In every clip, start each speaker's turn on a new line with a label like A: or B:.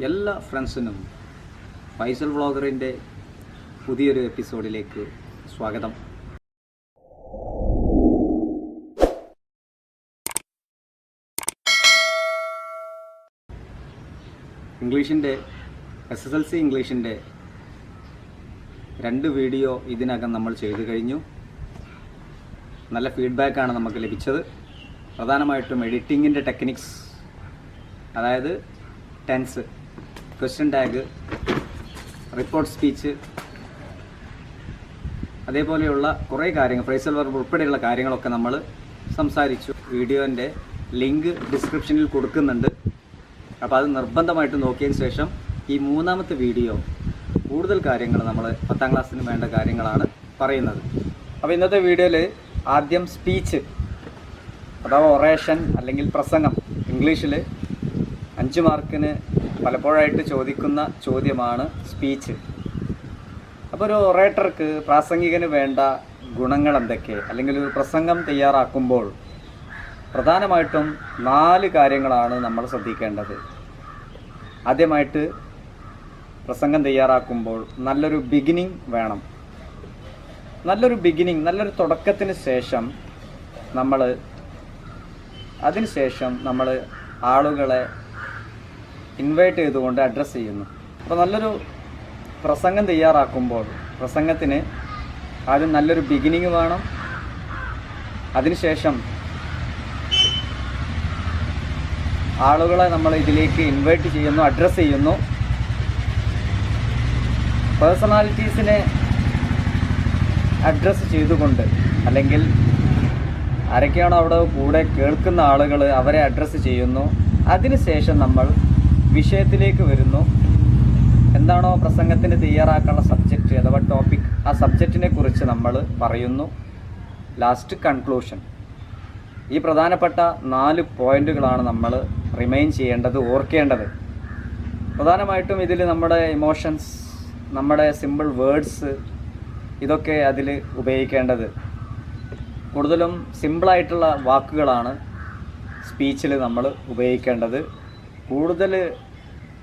A: എല്ലാ ഫ്രണ്ട്സിനും ഫൈസൽ വ്ളോഗറിന്റെ പുതിയൊരു എപ്പിസോഡിലേക്ക് സ്വാഗതം. ഇംഗ്ലീഷിന്റെ എസ് എസ് എൽ സി ഇംഗ്ലീഷിന്റെ രണ്ട് വീഡിയോ ഇതിനകം നമ്മൾ ചെയ്തു കഴിഞ്ഞു. നല്ല ഫീഡ്ബാക്കാണ് നമുക്ക് ലഭിച്ചത്. പ്രധാനമായിട്ടും എഡിറ്റിങ്ങിന്റെ ടെക്നിക്സ് അതായത് tense. Question tag report speech അതേപോലെയുള്ള കുറേ കാര്യങ്ങൾ ഫ്രൈസൽ വർബ് ഉൾപ്പെടെയുള്ള കാര്യങ്ങളൊക്കെ നമ്മൾ സംസാരിച്ചു. വീഡിയോന്റെ ലിങ്ക് ഡിസ്ക്രിപ്ഷനിൽ കൊടുക്കുന്നുണ്ട്. അപ്പോൾ അത് നിർബന്ധമായിട്ട് നോക്കിയതിന് ശേഷം ഈ മൂന്നാമത്തെ വീഡിയോ കൂടുതൽ കാര്യങ്ങൾ നമ്മൾ പത്താം ക്ലാസ്സിന് വേണ്ട കാര്യങ്ങളാണ് പറയുന്നത്. അപ്പോൾ ഇന്നത്തെ വീഡിയോയിൽ ആദ്യം സ്പീച്ച് അഥവാ ഒറേഷൻ അല്ലെങ്കിൽ പ്രസംഗം ഇംഗ്ലീഷിൽ അഞ്ച് മാർക്കിന് പലപ്പോഴായിട്ട് ചോദിക്കുന്ന ചോദ്യമാണ് സ്പീച്ച് അപ്പോൾ ഒരു ഒറേറ്റർക്ക് പ്രാസംഗികന് വേണ്ട ഗുണങ്ങൾ എന്തൊക്കെ അല്ലെങ്കിൽ ഒരു പ്രസംഗം തയ്യാറാക്കുമ്പോൾ പ്രധാനമായിട്ടും നാല് കാര്യങ്ങളാണ് നമ്മൾ ശ്രദ്ധിക്കേണ്ടത്. ആദ്യമായിട്ട് പ്രസംഗം തയ്യാറാക്കുമ്പോൾ നല്ലൊരു ബിഗിനിങ് വേണം. നല്ലൊരു ബിഗിനിങ് നല്ലൊരു തുടക്കത്തിന് ശേഷം നമ്മൾ അതിനുശേഷം നമ്മൾ ആളുകളെ ഇൻവൈറ്റ് ചെയ്തുകൊണ്ട് അഡ്രസ്സ് ചെയ്യുന്നു. അപ്പോൾ നല്ലൊരു പ്രസംഗം തയ്യാറാക്കുമ്പോൾ പ്രസംഗത്തിന് ആദ്യം നല്ലൊരു ബിഗിനിങ് വേണം. അതിനുശേഷം ആളുകളെ നമ്മൾ ഇതിലേക്ക് ഇൻവൈറ്റ് ചെയ്യുന്നു അഡ്രസ്സ് ചെയ്യുന്നു. പേഴ്സണാലിറ്റീസിനെ അഡ്രസ്സ് ചെയ്തുകൊണ്ട് അല്ലെങ്കിൽ ആരൊക്കെയാണോ അവിടെ കൂടെ കേൾക്കുന്ന ആളുകൾ അവരെ അഡ്രസ്സ് ചെയ്യുന്നു. അതിനുശേഷം നമ്മൾ വിഷയത്തിലേക്ക് വരുന്നു. എന്താണോ പ്രസംഗത്തിന് തയ്യാറാക്കാനുള്ള സബ്ജക്റ്റ് അഥവാ ടോപ്പിക് ആ സബ്ജക്റ്റിനെ കുറിച്ച് നമ്മൾ പറയുന്നു. ലാസ്റ്റ് കൺക്ലൂഷൻ ഈ പ്രധാനപ്പെട്ട നാല് പോയിന്റുകളാണ് നമ്മൾ റിമൈൻ ചെയ്യേണ്ടത് ഓർക്കേണ്ടത്. പ്രധാനമായിട്ടും ഇതിൽ നമ്മുടെ ഇമോഷൻസ് നമ്മുടെ സിമ്പിൾ വേർഡ്സ് ഇതൊക്കെ അതിൽ ഉപയോഗിക്കേണ്ടത്. കൂടുതലും സിമ്പിളായിട്ടുള്ള വാക്കുകളാണ് സ്പീച്ചിൽ നമ്മൾ ഉപയോഗിക്കേണ്ടത്. കൂടുതൽ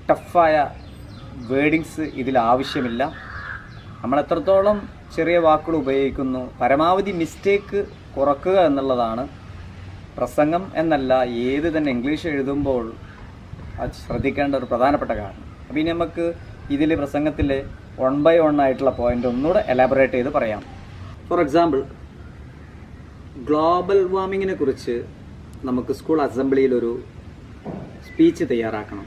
A: ടഫായ വേർഡിങ്സ് ഇതിൽ ആവശ്യമില്ല. നമ്മൾ എത്രത്തോളം ചെറിയ വാക്കുകൾ ഉപയോഗിക്കുന്നു പരമാവധി മിസ്റ്റേക്ക് കുറക്കുക എന്നുള്ളതാണ് പ്രസംഗം എന്നല്ല ഏത് തന്നെ ഇംഗ്ലീഷ് എഴുതുമ്പോൾ അത് ശ്രദ്ധിക്കേണ്ട ഒരു പ്രധാനപ്പെട്ട കാരണം അപ്പോൾ ഇനി നമുക്ക് ഇതിൽ പ്രസംഗത്തിൽ വൺ ബൈ വൺ ആയിട്ടുള്ള പോയിന്റ് ഒന്നുകൂടെ എലാബറേറ്റ് ചെയ്ത് പറയാം. ഫോർ എക്സാമ്പിൾ ഗ്ലോബൽ വാർമിങ്ങിനെ കുറിച്ച് നമുക്ക് സ്കൂൾ അസംബ്ലിയിൽ ഒരു സ്പീച്ച് തയ്യാറാക്കണം.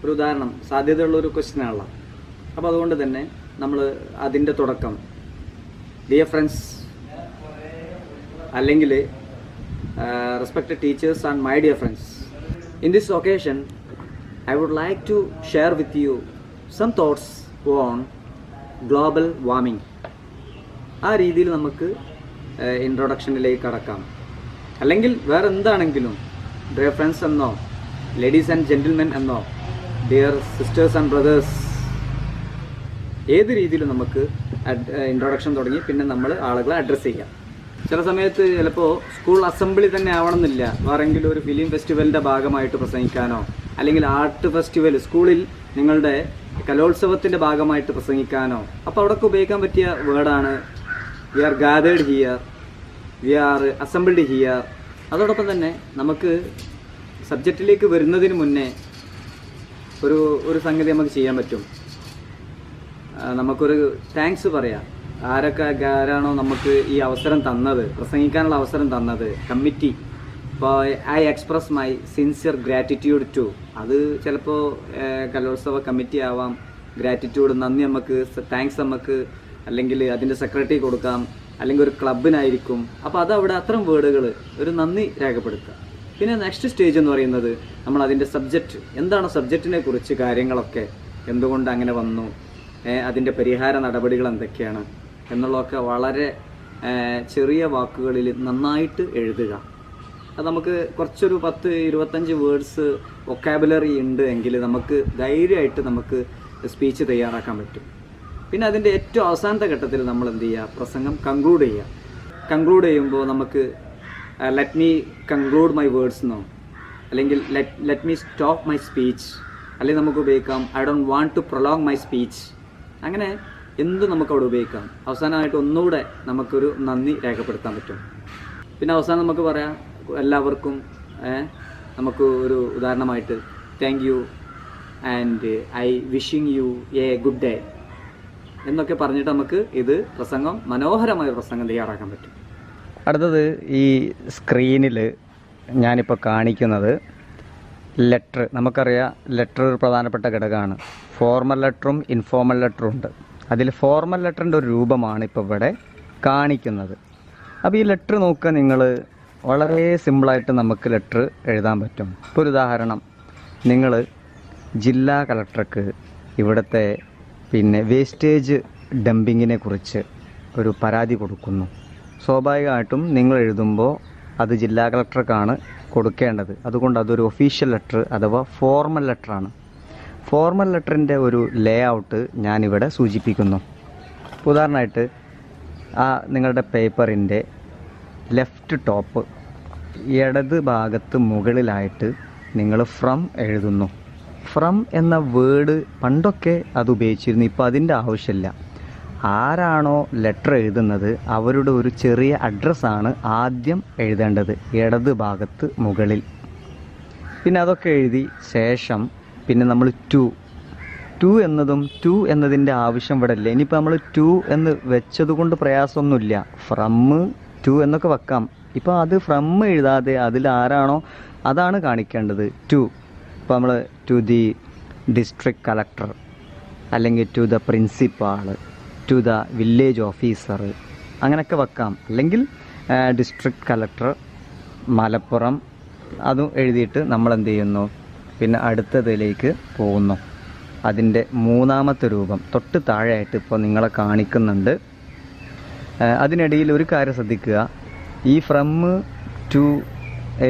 A: ഒരു ഉദാഹരണം സാധ്യതയുള്ള ഒരു ക്വസ്റ്റ്യൻ ആണല്ലോ അപ്പോൾ അതുകൊണ്ട് തന്നെ നമ്മൾ അതിന്റെ തുടക്കം. ഡിയർ ഫ്രണ്ട്സ് അല്ലെങ്കിൽ respected teachers and my dear friends in this occasion I would like to share with you some thoughts on global warming ആ രീതിയിൽ നമുക്ക് ഇൻട്രൊഡക്ഷനിലേക്ക് കടക്കാം. അല്ലെങ്കിൽ വേറെ എന്താണെങ്കിലും ഡിയർ ഫ്രണ്ട്സ് എന്നോ ലേഡീസ് ആൻഡ് ജെന്റിൽമെൻ എന്നോ ഡിയർ സിസ്റ്റേഴ്സ് ആൻഡ് ബ്രദേഴ്സ് ഏത് രീതിയിലും നമുക്ക് ഇൻട്രൊഡക്ഷൻ തുടങ്ങി പിന്നെ നമ്മൾ ആളുകളെ അഡ്രസ്സ് ചെയ്യാം. ചില സമയത്ത് ചിലപ്പോൾ സ്കൂൾ അസംബ്ലി തന്നെ ആവണമെന്നില്ല. വേറെങ്കിലും ഒരു ഫിലിം ഫെസ്റ്റിവലിന്റെ ഭാഗമായിട്ട് പ്രസംഗിക്കാനോ അല്ലെങ്കിൽ ആർട്ട് ഫെസ്റ്റിവൽ സ്കൂളിൽ നിങ്ങളുടെ കലോത്സവത്തിന്റെ ഭാഗമായിട്ട് പ്രസംഗിക്കാനോ അപ്പോൾ അവിടെയൊക്കെ ഉപയോഗിക്കാൻ പറ്റിയ വേർഡാണ് we are gathered here we are assembled here അതോടൊപ്പം തന്നെ നമുക്ക് സബ്ജക്റ്റിലേക്ക് വരുന്നതിന് മുന്നേ ഒരു ഒരു സംഗതി നമുക്ക് ചെയ്യാൻ പറ്റും. നമുക്കൊരു താങ്ക്സ് പറയാം. ആരൊക്കെ ആരാണോ നമുക്ക് ഈ അവസരം തന്നത് പ്രസംഗിക്കാനുള്ള അവസരം തന്നത് കമ്മിറ്റി. ഇപ്പോൾ I express my sincere gratitude to. അത് ചിലപ്പോൾ കലോത്സവ കമ്മിറ്റി ആവാം. ഗ്രാറ്റിറ്റ്യൂഡ് നന്ദി നമുക്ക് താങ്ക്സ് നമുക്ക് അല്ലെങ്കിൽ അതിന്റെ സെക്രട്ടറി കൊടുക്കാം അല്ലെങ്കിൽ ഒരു ക്ലബിനായിരിക്കും അപ്പോൾ അതവിടെ അത്തരം വേർഡുകൾ ഒരു നന്ദി രേഖപ്പെടുത്തുക. പിന്നെ നെക്സ്റ്റ് സ്റ്റേജ് എന്ന് പറയുന്നത് നമ്മൾ അതിന്റെ സബ്ജക്റ്റ് എന്താണ് സബ്ജക്റ്റിനെ കുറിച്ച് കാര്യങ്ങളൊക്കെ? എന്തുകൊണ്ട് അങ്ങനെ വന്നു? അതിന്റെ പരിഹാര നടപടികൾ എന്തൊക്കെയാണ്? എന്നുള്ളതൊക്കെ വളരെ ചെറിയ വാക്കുകളിൽ നന്നായിട്ട് എഴുതുക. അത് നമുക്ക് കുറച്ചൊരു പത്ത് ഇരുപത്തഞ്ച് വേർഡ്സ് വൊക്കാബുലറി ഉണ്ട് എങ്കിൽ നമുക്ക് ധൈര്യമായിട്ട് നമുക്ക് സ്പീച്ച് തയ്യാറാക്കാൻ പറ്റും. പിന്നെ അതിന്റെ ഏറ്റവും അവസാനത്തെ ഘട്ടത്തിൽ നമ്മൾ എന്ത് ചെയ്യുക? പ്രസംഗം കൺക്ലൂഡ് ചെയ്യുക. കൺക്ലൂഡ് ചെയ്യുമ്പോൾ നമുക്ക് let me conclude my words എന്നോ അല്ലെങ്കിൽ let let me stop my speech അല്ലെങ്കിൽ നമുക്ക് ഉപയോഗിക്കാം I don't want to prolong my speech അങ്ങനെ എന്തും നമുക്ക് അവിടെ ഉപയോഗിക്കാം. അവസാനമായിട്ട് ഒന്നുകൂടെ നമുക്കൊരു നന്ദി രേഖപ്പെടുത്താൻ പറ്റും. പിന്നെ അവസാനം നമുക്ക് പറയാം എല്ലാവർക്കും നമുക്ക് ഒരു ഉദാഹരണമായിട്ട് thank you and I wishing you a good day എന്നൊക്കെ പറഞ്ഞിട്ട് നമുക്ക് ഇത് പ്രസംഗം മനോഹരമായ പ്രസംഗം തയ്യാറാക്കാൻ പറ്റും.
B: അടുത്തത് ഈ സ്ക്രീനിൽ ഞാനിപ്പോൾ കാണിക്കുന്നത് ലെറ്റർ നമുക്കറിയാം ലെറ്റർ ഒരു പ്രധാനപ്പെട്ട ഘടകമാണ്. ഫോർമൽ ലെറ്ററും ഇൻഫോർമൽ ലെറ്ററും ഉണ്ട്. അതിൽ ഫോർമൽ ലെറ്ററിന്റെ ഒരു രൂപമാണ് ഇപ്പോൾ ഇവിടെ കാണിക്കുന്നത്. അപ്പോൾ ഈ ലെറ്റർ നോക്കുക നിങ്ങൾ വളരെ സിമ്പിളായിട്ട് നമുക്ക് ലെറ്റർ എഴുതാൻ പറ്റും. ഇപ്പോൾ ഒരു ഉദാഹരണം. നിങ്ങൾ ജില്ലാ കളക്ടർക്ക് ഇവിടുത്തെ പിന്നെ വേസ്റ്റേജ് ഡംപിങ്ങിനെ കുറിച്ച് ഒരു പരാതി കൊടുക്കുന്നു. സ്വാഭാവികമായിട്ടും നിങ്ങൾ എഴുതുമ്പോൾ അത് ജില്ലാ കളക്ടർക്കാണ് കൊടുക്കേണ്ടത്. അതുകൊണ്ട് അതൊരു ഒഫീഷ്യൽ ലെറ്റർ അഥവാ ഫോർമൽ ലെറ്ററാണ് ഫോർമൽ ലെറ്ററിന്റെ ഒരു ലേ ഔട്ട് ഞാനിവിടെ സൂചിപ്പിക്കുന്നു. ഉദാഹരണമായിട്ട് ആ നിങ്ങളുടെ പേപ്പറിന്റെ ലെഫ്റ്റ് ടോപ്പ് ഇടത് ഭാഗത്ത് മുകളിലായിട്ട് നിങ്ങൾ ഫ്രം എഴുതുന്നു. ഫ്രം എന്ന വേർഡ് പണ്ടൊക്കെ അത് ഉപയോഗിച്ചിരുന്നു. ഇപ്പോൾ അതിന്റെ ആവശ്യമില്ല. ആരാണോ ലെറ്റർ എഴുതുന്നത് അവരുടെ ഒരു ചെറിയ അഡ്രസ്സാണ് ആദ്യം എഴുതേണ്ടത് ഇടത് ഭാഗത്ത് മുകളിൽ. പിന്നെ അതൊക്കെ എഴുതി ശേഷം പിന്നെ നമ്മൾ ടു ടു എന്നതും ടു എന്നതിന്റെ ആവശ്യം ഇവിടെ ഇല്ല. ഇനിയിപ്പോൾ നമ്മൾ ടു എന്ന് വെച്ചത് കൊണ്ട് പ്രയാസമൊന്നുമില്ല. ഫ്രം ടു എന്നൊക്കെ വെക്കാം. ഇപ്പോൾ അത് ഫ്രം എഴുതാതെ അതിൽ ആരാണോ അതാണ് കാണിക്കേണ്ടത്. ടു ഇപ്പോൾ നമ്മൾ ടു ദി ഡിസ്ട്രിക്ട് കളക്ടർ അല്ലെങ്കിൽ to the principal to the village officer അങ്ങനെയൊക്കെ വെക്കാം. അല്ലെങ്കിൽ ഡിസ്ട്രിക്ട് കളക്ടർ മലപ്പുറം അതും എഴുതിയിട്ട് നമ്മൾ എന്ത് ചെയ്യുന്നു പിന്നെ അടുത്തതിലേക്ക് പോകുന്നു. അതിന്റെ മൂന്നാമത്തെ രൂപം തൊട്ട് താഴെയായിട്ട് ഇപ്പോൾ നിങ്ങളെ കാണിക്കുന്നുണ്ട്. അതിനിടയിൽ ഒരു കാര്യം ശ്രദ്ധിക്കുക. ഈ ഫ്രം ടു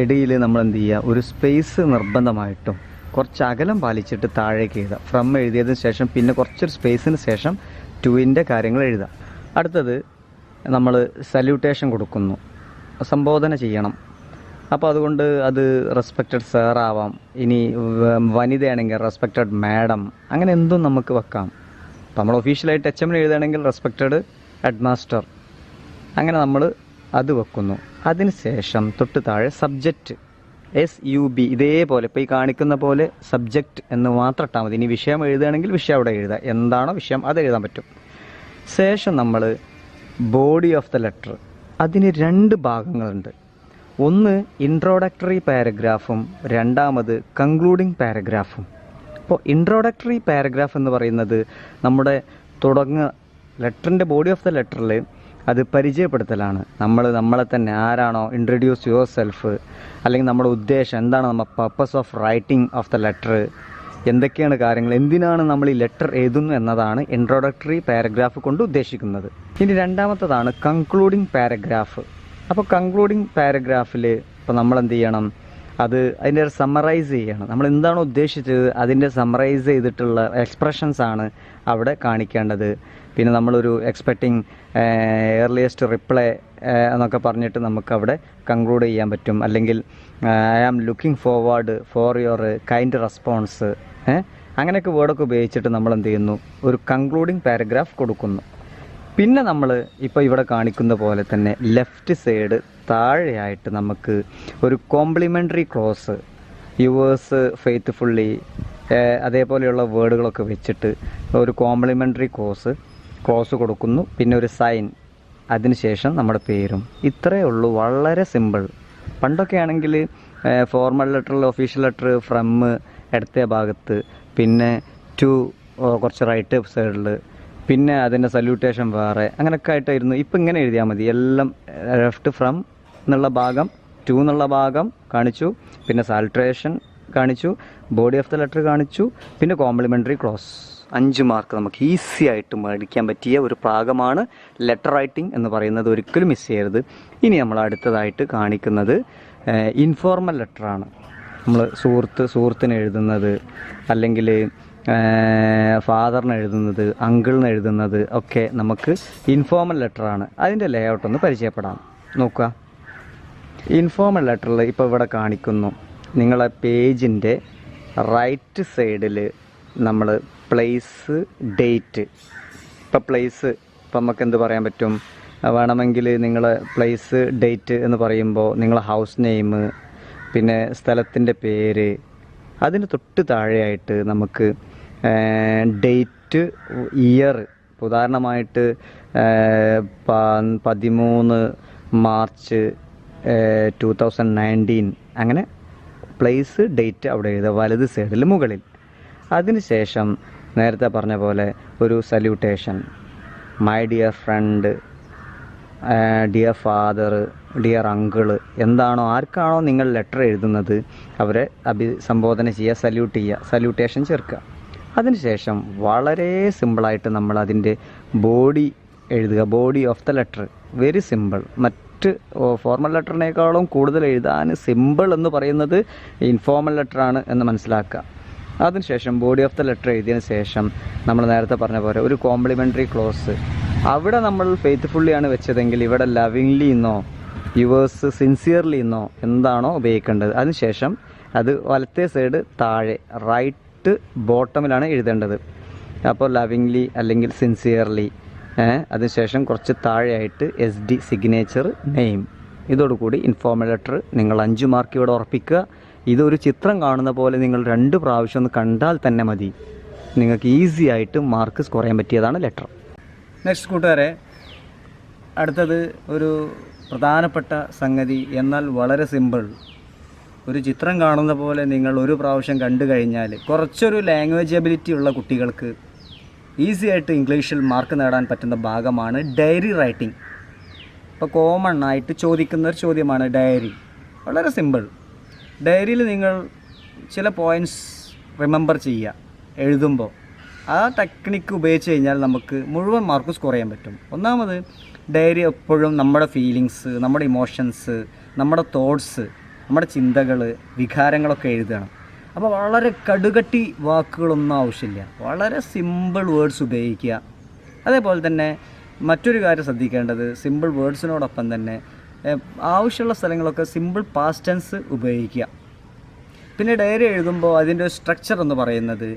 B: ഇടയിൽ നമ്മൾ എന്ത് ചെയ്യുക ഒരു സ്പേസ് നിർബന്ധമായിട്ടും കുറച്ച് അകലം പാലിച്ചിട്ട് താഴേക്ക് എഴുതുക. ഫ്രം എഴുതിയതിന് ശേഷം പിന്നെ കുറച്ചൊരു സ്പേസിന് ശേഷം ടുവിന്റെ കാര്യങ്ങൾ എഴുതാം. അടുത്തത് നമ്മൾ സല്യൂട്ടേഷൻ കൊടുക്കുന്നു. സംബോധന ചെയ്യണം. അപ്പോൾ അതുകൊണ്ട് അത് റെസ്പെക്റ്റഡ് സാർ ആവാം. ഇനി വനിതയാണെങ്കിൽ റെസ്പെക്റ്റഡ് മാഡം അങ്ങനെ എന്തും നമുക്ക് വെക്കാം. നമ്മൾ ഒഫീഷ്യലായിട്ട് എച്ച് എമ്മിൽ എഴുതുകയാണെങ്കിൽ റെസ്പെക്റ്റഡ് ഹെഡ് മാസ്റ്റർ അങ്ങനെ നമ്മൾ അത് വെക്കുന്നു. അതിന് ശേഷം തൊട്ട് താഴെ സബ്ജക്റ്റ് എസ് യു ബി ഇതേപോലെ ഇപ്പോൾ ഈ കാണിക്കുന്ന പോലെ സബ്ജക്റ്റ് എന്ന് മാത്രം ഇട്ടാൽ മതി. ഇനി വിഷയം എഴുതുകയാണെങ്കിൽ വിഷയം അവിടെ എഴുതുക. എന്താണോ വിഷയം അത് എഴുതാൻ പറ്റും. ശേഷം നമ്മൾ ബോഡി ഓഫ് ദ ലെറ്റർ അതിന് രണ്ട് ഭാഗങ്ങളുണ്ട്. ഒന്ന് ഇൻട്രോഡക്ടറി പാരഗ്രാഫും രണ്ടാമത് കൺക്ലൂഡിങ് പാരഗ്രാഫും അപ്പോൾ ഇൻട്രോഡക്ടറി പാരഗ്രാഫ് എന്ന് പറയുന്നത് നമ്മുടെ തുടങ്ങ ലെറ്ററിന്റെ ബോഡി ഓഫ് ദ ലെറ്ററിൽ അത് പരിചയപ്പെടുത്തലാണ്. നമ്മൾ നമ്മളെ തന്നെ ആരാണോ ഇൻട്രൊഡ്യൂസ് യുവർ സെൽഫ് അല്ലെങ്കിൽ നമ്മുടെ ഉദ്ദേശം എന്താണ് നമ്മുടെ purpose of writing of the letter എന്തൊക്കെയാണ് കാര്യങ്ങൾ എന്തിനാണ് നമ്മൾ ഈ ലെറ്റർ എഴുതുന്നു എന്നതാണ് ഇൻട്രോഡക്ടറി പാരഗ്രാഫ് കൊണ്ട് ഉദ്ദേശിക്കുന്നത്. ഇനി രണ്ടാമത്തതാണ് കൺക്ലൂഡിംഗ് പാരഗ്രാഫ് അപ്പോൾ കൺക്ലൂഡിംഗ് പാരഗ്രാഫിൽ ഇപ്പോൾ നമ്മൾ എന്ത് ചെയ്യണം? അത് അതിന്റെ ഒരു സമ്മറൈസ് ചെയ്യണം. നമ്മൾ എന്താണ് ഉദ്ദേശിച്ചത്? അതിന്റെ സമ്മറൈസ് ചെയ്തിട്ടുള്ള എക്സ്പ്രഷൻസ് ആണ് അവിടെ കാണിക്കേണ്ടത്. പിന്നെ നമ്മളൊരു എക്സ്പെക്റ്റിംഗ് ഏർലിയസ്റ്റ് റിപ്ലൈ എന്നൊക്കെ പറഞ്ഞിട്ട് നമുക്ക് അവിടെ കൺക്ലൂഡ് ചെയ്യാൻ പറ്റും. അല്ലെങ്കിൽ I am looking forward for your kind response അങ്ങനെയൊക്കെ വേർഡൊക്കെ ഉപയോഗിച്ചിട്ട് നമ്മൾ എന്ത് ചെയ്യുന്നു? ഒരു കൺക്ലൂഡിങ് പാരഗ്രാഫ് കൊടുക്കുന്നു. പിന്നെ നമ്മൾ ഇപ്പോൾ ഇവിടെ കാണിക്കുന്ന പോലെ തന്നെ ലെഫ്റ്റ് സൈഡ് താഴെയായിട്ട് നമുക്ക് ഒരു കോംപ്ലിമെന്ററി ക്ലോസ് യുവേഴ്സ് ഫെയ്ത്ത്ഫുള്ളി അതേപോലെയുള്ള വേർഡുകളൊക്കെ വെച്ചിട്ട് ഒരു കോംപ്ലിമെന്ററി ക്ലോസ് ക്ലോസ് കൊടുക്കുന്നു. പിന്നെ ഒരു സൈൻ അതിനുശേഷം നമ്മുടെ പേരും. ഇത്രയേ ഉള്ളൂ. വളരെ സിമ്പിൾ പണ്ടൊക്കെ ആണെങ്കിൽ ഫോർമൽ ലെറ്ററിൽ ഒഫീഷ്യൽ ലെറ്റർ ഫ്രം ഇടത്തെ ഭാഗത്ത് പിന്നെ ടു കുറച്ച് റൈറ്റ് സൈഡിൽ പിന്നെ അതിന്റെ സല്യൂട്ടേഷൻ വേറെ അങ്ങനെയൊക്കെ ആയിട്ടായിരുന്നു. ഇപ്പം ഇങ്ങനെ എഴുതിയാൽ മതി. എല്ലാം ലെഫ്റ്റ് ഫ്രം എന്നുള്ള ഭാഗം ടു എന്നുള്ള ഭാഗം കാണിച്ചു. പിന്നെ സാൽട്രേഷൻ കാണിച്ചു. ബോഡി ഓഫ് ദ ലെറ്റർ കാണിച്ചു. പിന്നെ കോംപ്ലിമെന്ററി ക്ലോസ് അഞ്ച് മാർക്ക് നമുക്ക് ഈസി ആയിട്ട് മേടിക്കാൻ പറ്റിയ ഒരു ഭാഗമാണ് ലെറ്റർ റൈറ്റിംഗ് എന്ന് പറയുന്നത് ഒരിക്കലും മിസ് ചെയ്യരുത്. ഇനി നമ്മൾ അടുത്തതായിട്ട് കാണിക്കുന്നത് ഇൻഫോർമൽ ലെറ്ററാണ് നമ്മൾ സുഹൃത്ത് സുഹൃത്തിന് എഴുതുന്നത് അല്ലെങ്കിൽ ഫാദറിന് എഴുതുന്നത് അങ്കിളിന് എഴുതുന്നത് ഒക്കെ നമുക്ക് ഇൻഫോർമൽ ലെറ്ററാണ് അതിന്റെ ലേ ഔട്ട് ഒന്ന് പരിചയപ്പെടാം. നോക്കുക. ഇൻഫോർമൽ ലെറ്ററിൽ ഇപ്പോൾ ഇവിടെ കാണിക്കുന്നു. നിങ്ങളെ പേജിന്റെ റൈറ്റ് സൈഡിൽ നമ്മൾ പ്ലേസ് ഡേറ്റ് ഇപ്പോൾ പ്ലേസ് ഇപ്പം നമുക്ക് എന്ത് പറയാൻ പറ്റും? വേണമെങ്കിൽ നിങ്ങൾ പ്ലേസ് ഡേറ്റ് എന്ന് പറയുമ്പോൾ നിങ്ങളെ ഹൗസ് നെയിം പിന്നെ സ്ഥലത്തിന്റെ പേര്. അതിന് തൊട്ട് താഴെയായിട്ട് നമുക്ക് ഡേറ്റ് ഇയർ ഉദാഹരണമായിട്ട് പതിമൂന്ന് മാർച്ച് ടു തൗസൻഡ് നയന്റീൻ അങ്ങനെ പ്ലേസ് ഡേറ്റ് അവിടെ എഴുതുക വലത് സൈഡിൽ മുകളിൽ. അതിനുശേഷം നേരത്തെ പറഞ്ഞ പോലെ ഒരു salutation my dear friend dear father dear uncle എന്താണോ ആർക്കാണോ നിങ്ങൾ ലെറ്റർ എഴുതുന്നത് അവരെ അഭിസംബോധന ചെയ്യുക സല്യൂട്ട് ചെയ്യുക സല്യൂട്ടേഷൻ ചേർക്കുക. അതിനുശേഷം വളരെ സിമ്പിളായിട്ട് നമ്മൾ അതിന്റെ ബോഡി എഴുതുക body of the letter very simple മറ്റ് ഫോർമൽ ലെറ്ററിനേക്കാളും കൂടുതൽ എഴുതാൻ സിമ്പിൾ എന്ന് പറയുന്നത് ഇൻഫോർമൽ ലെറ്ററാണ് എന്ന് മനസ്സിലാക്കുക. അതിനുശേഷം ബോഡി ഓഫ് ദ ലെറ്റർ എഴുതിയതിന് ശേഷം നമ്മൾ നേരത്തെ പറഞ്ഞ പോലെ ഒരു കോംപ്ലിമെന്ററി ക്ലോസ് അവിടെ നമ്മൾ ഫെയ്ത്ത്ഫുള്ളിയാണ് വെച്ചതെങ്കിൽ ഇവിടെ ലവിങ്ലി എന്നോ യുവേഴ്സ് സിൻസിയർലി എന്നോ എന്താണോ ഉപയോഗിക്കേണ്ടത്. അതിനുശേഷം അത് വലത്തെ സൈഡ് താഴെ റൈറ്റ് ബോട്ടമിലാണ് എഴുതേണ്ടത്. അപ്പോൾ ലവിങ്ലി അല്ലെങ്കിൽ സിൻസിയർലി അതിനുശേഷം കുറച്ച് താഴെയായിട്ട് എസ് ഡി സിഗ്നേച്ചർ നെയിം ഇതോടുകൂടി ഇൻഫോർമൽ ലെറ്റർ നിങ്ങൾ അഞ്ച് മാർക്ക് ഇവിടെ ഉറപ്പിക്കുക. ഇതൊരു ചിത്രം കാണുന്ന പോലെ നിങ്ങൾ രണ്ട് പ്രാവശ്യം ഒന്ന് കണ്ടാൽ തന്നെ മതി. നിങ്ങൾക്ക് ഈസി ആയിട്ട് മാർക്ക് സ്കോർ ചെയ്യാൻ പറ്റിയതാണ് ലെറ്റർ
C: നെക്സ്റ്റ് കൂട്ടുകാരെ അടുത്തത് ഒരു പ്രധാനപ്പെട്ട സംഗതി എന്നാൽ വളരെ സിമ്പിൾ ഒരു ചിത്രം കാണുന്ന പോലെ നിങ്ങൾ ഒരു പ്രാവശ്യം കണ്ടു കഴിഞ്ഞാൽ കുറച്ചൊരു ലാംഗ്വേജ് എബിലിറ്റി ഉള്ള കുട്ടികൾക്ക് ഈസി ആയിട്ട് ഇംഗ്ലീഷിൽ മാർക്ക് നേടാൻ പറ്റുന്ന ഭാഗമാണ് ഡയറി റൈറ്റിംഗ് ഇപ്പോൾ കോമൺ ആയിട്ട് ചോദിക്കുന്ന ഒരു ചോദ്യമാണ് ഡയറി വളരെ സിമ്പിൾ ഡയറിയിൽ നിങ്ങൾ ചില പോയിന്റ്സ് റിമെമ്പർ ചെയ്യുക എഴുതുമ്പോൾ. ആ ടെക്നിക്ക് ഉപയോഗിച്ച് കഴിഞ്ഞാൽ നമുക്ക് മുഴുവൻ മാർക്ക് സ്കോർ ചെയ്യാൻ പറ്റും. ഒന്നാമത് ഡയറി എപ്പോഴും നമ്മുടെ ഫീലിങ്സ് നമ്മുടെ ഇമോഷൻസ് നമ്മുടെ തോട്ട്സ് നമ്മുടെ ചിന്തകൾ വികാരങ്ങളൊക്കെ എഴുതണം. അപ്പോൾ വളരെ കടുകട്ടി വാക്കുകളൊന്നും ആവശ്യമില്ല. വളരെ സിമ്പിൾ വേർഡ്സ് ഉപയോഗിക്കുക. അതേപോലെ തന്നെ മറ്റൊരു കാര്യം ശ്രദ്ധിക്കേണ്ടത് സിമ്പിൾ വേർഡ്സിനോടൊപ്പം തന്നെ ആവശ്യമുള്ള സ്ഥലങ്ങളൊക്കെ സിമ്പിൾ പാസ്റ്റ് ടെൻസ് ഉപയോഗിക്കുക. പിന്നെ ഡയറി എഴുതുമ്പോൾ അതിന്റെ ഒരു സ്ട്രക്ചർ എന്ന് പറയുന്നത്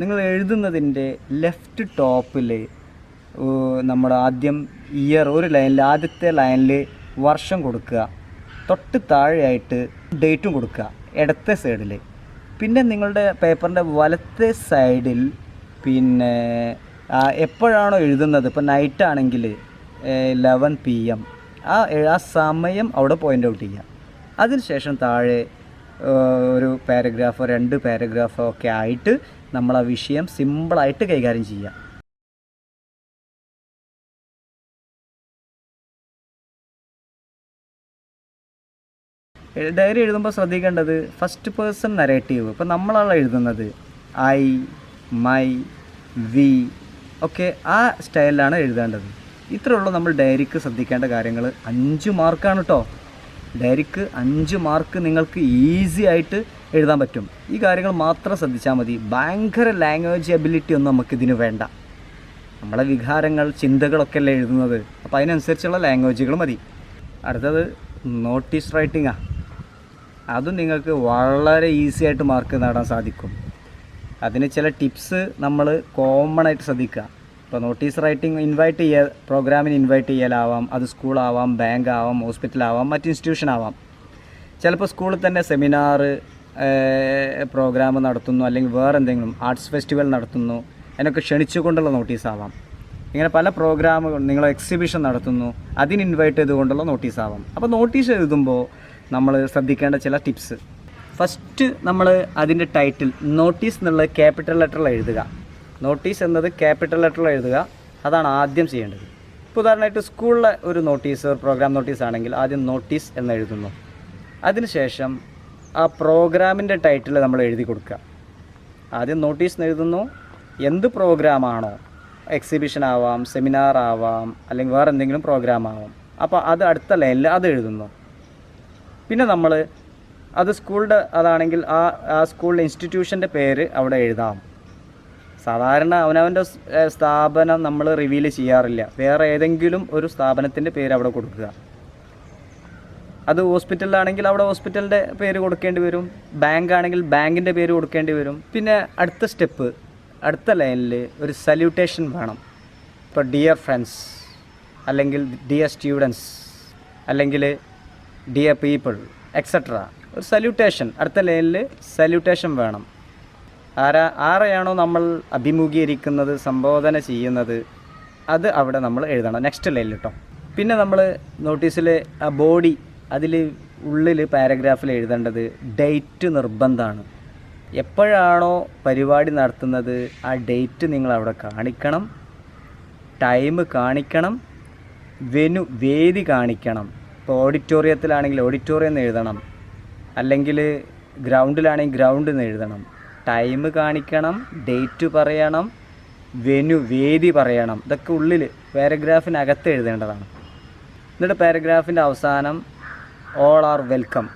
C: നിങ്ങൾ എഴുതുന്നതിന്റെ ലെഫ്റ്റ് ടോപ്പിൽ നമ്മുടെ ആദ്യം ഇയർ ഒരു ലൈനിൽ ആദ്യത്തെ ലൈനിൽ വർഷം കൊടുക്കുക. തൊട്ട് താഴെയായിട്ട് ഡേറ്റും കൊടുക്കുക. ഇടത്തെ സൈഡിൽ പിന്നെ നിങ്ങളുടെ പേപ്പറിന്റെ വലത്തെ സൈഡിൽ പിന്നെ എപ്പോഴാണോ എഴുതുന്നത്? ഇപ്പോൾ നൈറ്റ് ആണെങ്കിൽ ലെവൻ പി എം ആ ആ സമയം അവിടെ പോയിന്റ് ഔട്ട് ചെയ്യുക അതിനുശേഷം താഴെ ഒരു പാരഗ്രാഫോ രണ്ട് പാരഗ്രാഫോ ഒക്കെ ആയിട്ട് നമ്മൾ ആ വിഷയം സിമ്പിളായിട്ട് കൈകാര്യം ചെയ്യുക ഡയറി എഴുതുമ്പോൾ ശ്രദ്ധിക്കേണ്ടത് ഫസ്റ്റ് പേഴ്സൺ നരേറ്റീവ് ഇപ്പോൾ നമ്മളാണ് എഴുതുന്നത്. ഐ മൈ വി ഒക്കെ ആ സ്റ്റൈലിലാണ് എഴുതേണ്ടത്. ഇത്രയേ ഉള്ളൂ നമ്മൾ ഡയറിക്ക് ശ്രദ്ധിക്കേണ്ട കാര്യങ്ങൾ അഞ്ച് മാർക്കാണ് കേട്ടോ ഡയറിക്ക് അഞ്ച് മാർക്ക് നിങ്ങൾക്ക് ഈസി ആയിട്ട് എഴുതാൻ പറ്റും. ഈ കാര്യങ്ങൾ മാത്രം ശ്രദ്ധിച്ചാൽ മതി. ഭയങ്കര ലാംഗ്വേജ് എബിലിറ്റി ഒന്നും നമുക്കിതിന് വേണ്ട. നമ്മളെ വികാരങ്ങൾ ചിന്തകളൊക്കെ അല്ലേ എഴുതുന്നത്. അപ്പോൾ അതിനനുസരിച്ചുള്ള ലാംഗ്വേജുകൾ മതി. അടുത്തത് നോട്ടീസ് റൈറ്റിംഗാണ് അതും നിങ്ങൾക്ക് വളരെ ഈസി ആയിട്ട് മാർക്ക് നേടാൻ സാധിക്കും. അതിന് ചില ടിപ്സ് നമ്മൾ കോമൺ ആയിട്ട് ശ്രദ്ധിക്കുക. ഇപ്പോൾ നോട്ടീസ് റൈറ്റിംഗ് ഇൻവൈറ്റ് ചെയ്യുക പ്രോഗ്രാമിന് ഇൻവൈറ്റ് ചെയ്യലാവാം അത് സ്കൂളാവാം ബാങ്ക് ആവാം ഹോസ്പിറ്റൽ ആവാം മറ്റ് ഇൻസ്റ്റിറ്റ്യൂഷൻ ആവാം. ചിലപ്പോൾ സ്കൂളിൽ തന്നെ സെമിനാർ പ്രോഗ്രാം നടത്തുന്നു അല്ലെങ്കിൽ വേറെ എന്തെങ്കിലും ആർട്സ് ഫെസ്റ്റിവൽ നടത്തുന്നു അതിനൊക്കെ ക്ഷണിച്ചുകൊണ്ടുള്ള നോട്ടീസ് ആവാം. ഇങ്ങനെ പല പ്രോഗ്രാമുകൾ നിങ്ങൾ എക്സിബിഷൻ നടത്തുന്നു അതിന് ഇൻവൈറ്റ് ചെയ്തുകൊണ്ടുള്ള നോട്ടീസ് ആവാം. അപ്പോൾ നോട്ടീസ് എഴുതുമ്പോൾ നമ്മൾ ശ്രദ്ധിക്കേണ്ട ചില ടിപ്സ്. ഫസ്റ്റ് നമ്മൾ അതിന്റെ ടൈറ്റിൽ നോട്ടീസ് എന്നുള്ളത് ക്യാപിറ്റൽ ലെറ്ററിൽ എഴുതുക. നോട്ടീസ് എന്നത് ക്യാപിറ്റൽ ലെറ്ററിൽ എഴുതുക. അതാണ് ആദ്യം ചെയ്യേണ്ടത്. ഇപ്പോൾ ഉദാഹരണമായിട്ട് സ്കൂളിലെ ഒരു നോട്ടീസ് ഒരു പ്രോഗ്രാം നോട്ടീസ് ആണെങ്കിൽ ആദ്യം നോട്ടീസ് എന്ന് എഴുതുന്നു. അതിനുശേഷം ആ പ്രോഗ്രാമിന്റെ ടൈറ്റിൽ നമ്മൾ എഴുതി കൊടുക്കുക. ആദ്യം നോട്ടീസ് എഴുതുന്നു. എന്ത് പ്രോഗ്രാമാണോ എക്സിബിഷൻ ആവാം സെമിനാർ ആവാം അല്ലെങ്കിൽ വേറെ എന്തെങ്കിലും പ്രോഗ്രാം ആവാം. അപ്പോൾ അത് അടുത്ത ലൈനിൽ അത് എഴുതുന്നു. പിന്നെ നമ്മൾ അത് സ്കൂളുടെ അതാണെങ്കിൽ ആ ആ സ്കൂളിലെ ഇൻസ്റ്റിറ്റ്യൂഷന്റെ പേര് അവിടെ എഴുതാം. സാധാരണ അവനവന്റെ സ്ഥാപനം നമ്മൾ റിവീൽ ചെയ്യാറില്ല. വേറെ ഏതെങ്കിലും ഒരു സ്ഥാപനത്തിന്റെ പേര് അവിടെ കൊടുക്കുക. അത് ഹോസ്പിറ്റലിലാണെങ്കിൽ അവിടെ ഹോസ്പിറ്റലിന്റെ പേര് കൊടുക്കേണ്ടി വരും. ബാങ്ക് ആണെങ്കിൽ ബാങ്കിന്റെ പേര് കൊടുക്കേണ്ടി വരും. പിന്നെ അടുത്ത സ്റ്റെപ്പ് അടുത്ത ലൈനിൽ ഒരു സല്യൂട്ടേഷൻ വേണം. ഇപ്പോൾ ഡിയർ ഫ്രണ്ട്സ് അല്ലെങ്കിൽ ഡിയർ സ്റ്റുഡൻസ് അല്ലെങ്കിൽ ഡിയർ പീപ്പിൾ എക്സെട്ര ഒരു സല്യൂട്ടേഷൻ അടുത്ത ലൈനിൽ സല്യൂട്ടേഷൻ വേണം. ആരാ ആരെയാണോ നമ്മൾ അഭിമുഖീകരിക്കുന്നത് സംബോധന ചെയ്യുന്നത് അത് അവിടെ നമ്മൾ എഴുതണം. നെക്സ്റ്റ് ലൈനിൽ കേട്ടോ പിന്നെ നമ്മൾ നോട്ടീസിൽ ആ ബോഡി അതിൽ ഉള്ളിൽ പാരഗ്രാഫിൽ എഴുതേണ്ടത് ഡേറ്റ് നിർബന്ധമാണ് എപ്പോഴാണോ പരിപാടി നടത്തുന്നത് ആ ഡേറ്റ് നിങ്ങൾ അവിടെ കാണിക്കണം. ടൈം കാണിക്കണം. വെനു വേദി കാണിക്കണം. ഇപ്പോൾ ഓഡിറ്റോറിയത്തിലാണെങ്കിൽ ഓഡിറ്റോറിയം എന്ന് എഴുതണം. അല്ലെങ്കിൽ ഗ്രൗണ്ടിലാണെങ്കിൽ ഗ്രൗണ്ട് എന്ന് എഴുതണം. ടൈം കാണിക്കണം ഡേറ്റ് പറയണം വെനു വേദി പറയണം. ഇതൊക്കെ ഉള്ളിൽ പാരഗ്രാഫിനകത്ത് എഴുതേണ്ടതാണ്. എന്നിട്ട് പാരഗ്രാഫിന്റെ അവസാനം all are welcome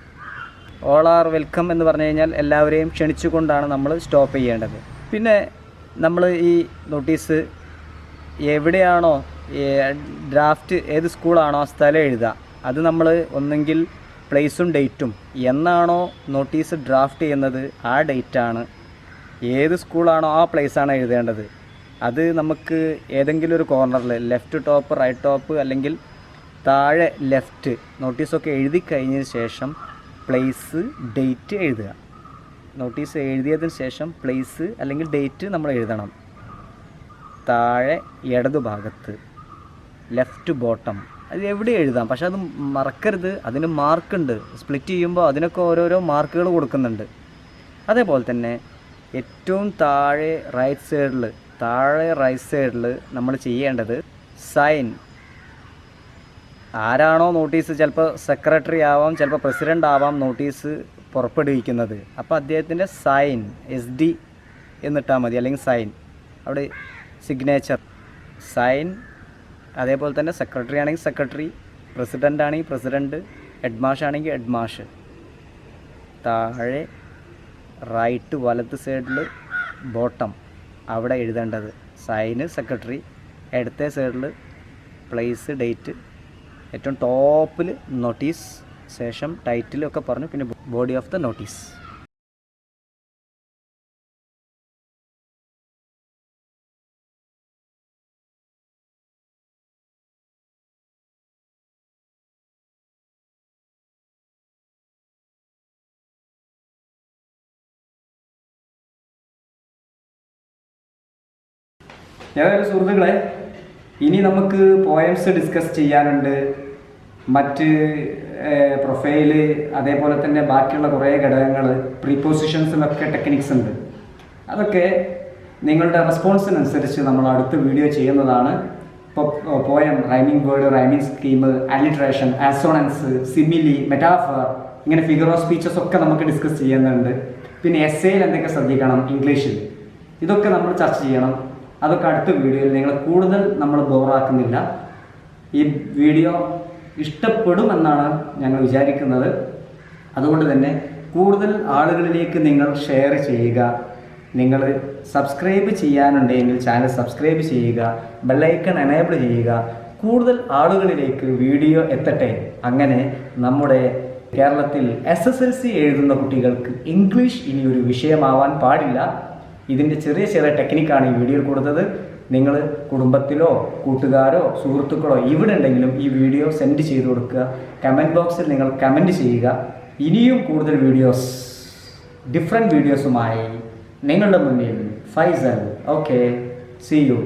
C: all are welcome എന്ന് പറഞ്ഞു കഴിഞ്ഞാൽ എല്ലാവരെയും ക്ഷണിച്ചുകൊണ്ടാണ് നമ്മൾ സ്റ്റോപ്പ് ചെയ്യേണ്ടത്. പിന്നെ നമ്മൾ ഈ നോട്ടീസ് എവിടെയാണോ ഡ്രാഫ്റ്റ് ഏത് സ്കൂളാണോ ആ സ്ഥലം എഴുതുക. അത് നമ്മൾ ഒന്നെങ്കിൽ പ്ലേസും ഡേറ്റും എന്നാണോ നോട്ടീസ് ഡ്രാഫ്റ്റ് ചെയ്യുന്നത്? ആ ഡേറ്റാണ് ഏത് സ്കൂളാണോ ആ പ്ലേസാണ് എഴുതേണ്ടത്. അത് നമുക്ക് ഏതെങ്കിലും ഒരു കോർണറിൽ ലെഫ്റ്റ് ടോപ്പ് റൈറ്റ് ടോപ്പ് അല്ലെങ്കിൽ താഴെ ലെഫ്റ്റ് നോട്ടീസൊക്കെ എഴുതി കഴിഞ്ഞതിന് ശേഷം പ്ലേസ് ഡേറ്റ് എഴുതുക. നോട്ടീസ് എഴുതിയതിന് ശേഷം പ്ലേസ് അല്ലെങ്കിൽ ഡേറ്റ് നമ്മൾ എഴുതണം. താഴെ ഇടതു ഭാഗത്ത് ലെഫ്റ്റ് ബോട്ടം അത് എവിടെ എഴുതാം? പക്ഷെ അത് മറക്കരുത്. അതിന് മാർക്കുണ്ട്. സ്പ്ലിറ്റ് ചെയ്യുമ്പോൾ അതിനൊക്കെ ഓരോരോ മാർക്കുകൾ കൊടുക്കുന്നുണ്ട്. അതേപോലെ തന്നെ ഏറ്റവും താഴെ റൈറ്റ് സൈഡിൽ താഴെ റൈറ്റ് സൈഡിൽ നമ്മൾ ചെയ്യേണ്ടത് സൈൻ ആരാണോ നോട്ടീസ് ചിലപ്പോൾ സെക്രട്ടറി ആവാം ചിലപ്പോൾ പ്രസിഡന്റ് ആവാം നോട്ടീസ് പുറപ്പെടുവിക്കുന്നത്. അപ്പോൾ അദ്ദേഹത്തിന്റെ സൈൻ എസ് ഡി എന്നിട്ടാൽ മതി. അല്ലെങ്കിൽ സൈൻ അവിടെ സിഗ്നേച്ചർ സൈൻ അതേപോലെ തന്നെ സെക്രട്ടറി ആണെങ്കിൽ സെക്രട്ടറി പ്രസിഡന്റ് ആണെങ്കിൽ പ്രസിഡന്റ് ഹെഡ്മാഷ് ആണെങ്കിൽ ഹെഡ്മാഷ് താഴെ റൈറ്റ് വലത്ത് സൈഡിൽ ബോട്ടം അവിടെ എഴുതേണ്ടത്. സൈന് സെക്രട്ടറി ഇടത്തെ സൈഡിൽ പ്ലേസ് ഡേറ്റ് ഏറ്റവും ടോപ്പിൽ നോട്ടീസ് ശേഷം ടൈറ്റിലൊക്കെ പറഞ്ഞു പിന്നെ ബോഡി ഓഫ് ദ നോട്ടീസ്
A: ഏതായാലും സുഹൃത്തുക്കളെ ഇനി നമുക്ക് പോയംസ് ഡിസ്കസ് ചെയ്യാനുണ്ട്. മറ്റ് പ്രൊഫൈൽ അതേപോലെ തന്നെ ബാക്കിയുള്ള കുറേ ഘടകങ്ങൾ പ്രീപോസിഷൻസിലൊക്കെ ടെക്നിക്സ് ഉണ്ട്. അതൊക്കെ നിങ്ങളുടെ റെസ്പോൺസിനനുസരിച്ച് നമ്മൾ അടുത്ത വീഡിയോ ചെയ്യുന്നതാണ്. ഇപ്പോൾ poem rhyming word rhyming scheme alliteration assonance simile metaphor ഇങ്ങനെ ഫിഗർ ഓഫ് സ്പീച്ചസ് ഒക്കെ നമുക്ക് ഡിസ്കസ് ചെയ്യുന്നുണ്ട്. പിന്നെ എസ് എയിൽ എന്തൊക്കെ ശ്രദ്ധിക്കണം ഇംഗ്ലീഷിൽ ഇതൊക്കെ നമ്മൾ ചർച്ച ചെയ്യണം. അതൊക്കെ അടുത്ത വീഡിയോയിൽ നിങ്ങൾ കൂടുതൽ നമ്മൾ ബോറാക്കുന്നില്ല ഈ വീഡിയോ ഇഷ്ടപ്പെടുമെന്നാണ് ഞങ്ങൾ വിചാരിക്കുന്നത്. അതുകൊണ്ട് തന്നെ കൂടുതൽ ആളുകളിലേക്ക് നിങ്ങൾ ഷെയർ ചെയ്യുക. നിങ്ങൾ സബ്സ്ക്രൈബ് ചെയ്യാനുണ്ടെങ്കിൽ ചാനൽ സബ്സ്ക്രൈബ് ചെയ്യുക. ബെല്ലൈക്കൺ എനേബിൾ ചെയ്യുക. കൂടുതൽ ആളുകളിലേക്ക് വീഡിയോ എത്തട്ടെ. അങ്ങനെ നമ്മുടെ കേരളത്തിൽ എസ് എസ് എൽ സി എഴുതുന്ന കുട്ടികൾക്ക് ഇംഗ്ലീഷ് ഇനി ഒരു വിഷയമാവാൻ പാടില്ല. ഇതിന്റെ ചെറിയ ചെറിയ ടെക്നിക്കാണ് ഈ വീഡിയോയിൽ കൊടുത്തത്. നിങ്ങൾ കുടുംബത്തിലോ കൂട്ടുകാരോ സുഹൃത്തുക്കളോ ഇവിടെ ഉണ്ടെങ്കിലും ഈ വീഡിയോ സെൻഡ് ചെയ്ത് കൊടുക്കുക. കമന്റ് ബോക്സിൽ നിങ്ങൾ കമന്റ് ചെയ്യുക. ഇനിയും കൂടുതൽ വീഡിയോസ് ഡിഫറെന്റ് വീഡിയോസുമായി നിങ്ങളുടെ മുന്നിൽ ഫൈസൽ. Okay C U